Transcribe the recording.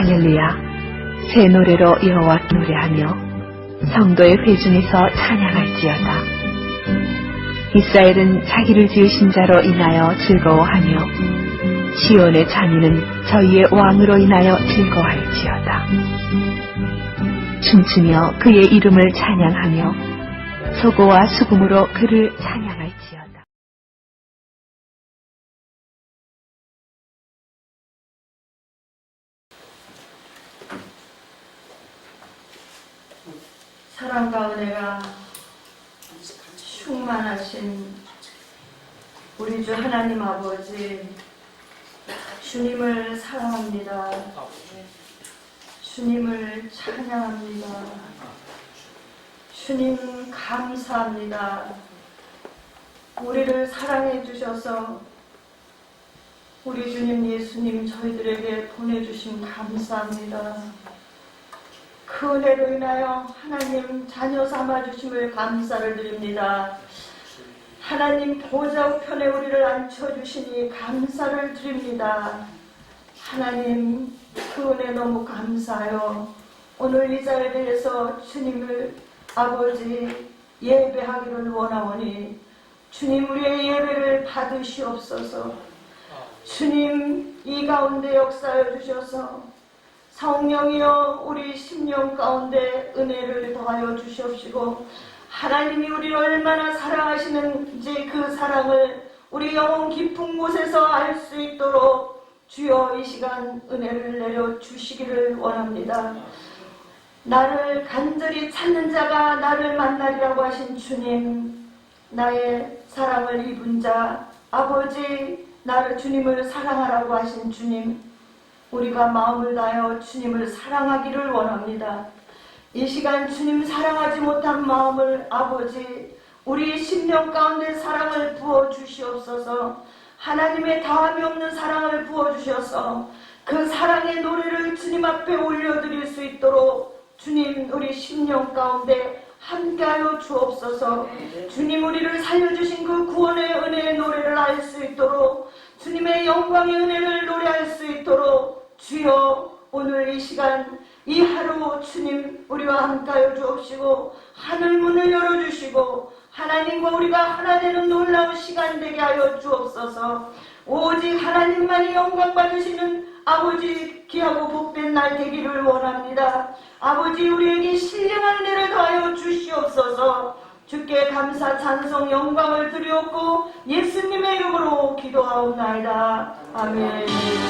할렐루야. 새 노래로 여호와 노래하며 성도의 회중에서 찬양할지어다. 이스라엘은 자기를 지으신 자로 인하여 즐거워하며 시온의 자녀는 저희의 왕으로 인하여 즐거워할지어다. 춤추며 그의 이름을 찬양하며 소고와 수금으로 그를 찬양 사랑과 은혜가 충만하신 우리 주 하나님 아버지 주님을 사랑합니다. 주님을 찬양합니다. 주님 감사합니다. 우리를 사랑해 주셔서 우리 주님 예수님 저희들에게 보내주신 감사합니다. 그 은혜로 인하여 하나님 자녀 삼아 주심을 감사를 드립니다. 하나님 보좌 우편에 우리를 앉혀 주시니 감사를 드립니다. 하나님 그 은혜 너무 감사해요. 오늘 이 자리에서 주님을 아버지 예배하기를 원하오니 주님 우리의 예배를 받으시옵소서. 주님 이 가운데 역사해 주셔서 성령이여 우리 심령 가운데 은혜를 더하여 주시옵시고 하나님이 우리를 얼마나 사랑하시는지 그 사랑을 우리 영혼 깊은 곳에서 알 수 있도록 주여 이 시간 은혜를 내려 주시기를 원합니다. 나를 간절히 찾는 자가 나를 만나리라고 하신 주님, 나의 사랑을 입은 자, 아버지, 나를 주님을 사랑하라고 하신 주님, 우리가 마음을 다하여 주님을 사랑하기를 원합니다. 이 시간 주님 사랑하지 못한 마음을 아버지 우리 심령 가운데 사랑을 부어 주시옵소서. 하나님의 다함이 없는 사랑을 부어 주셔서 그 사랑의 노래를 주님 앞에 올려드릴 수 있도록 주님 우리 심령 가운데 함께하여 주옵소서. 주님 우리를 살려주신 그 구원의 은혜의 노래를 알 수 있도록 주님의 영광의 은혜를 있도록 주여 오늘 이 시간 이 하루 주님 우리와 함께하여 주옵시고 하늘 문을 열어주시고 하나님과 우리가 하나 되는 놀라운 시간 되게 하여 주옵소서. 오직 하나님만이 영광 받으시는 아버지 귀하고 복된 날 되기를 원합니다. 아버지 우리에게 신령한 은혜를 더하여 주시옵소서. 주께 감사 찬송 영광을 드리옵고 예수님의 이름으로 기도하옵나이다. 아멘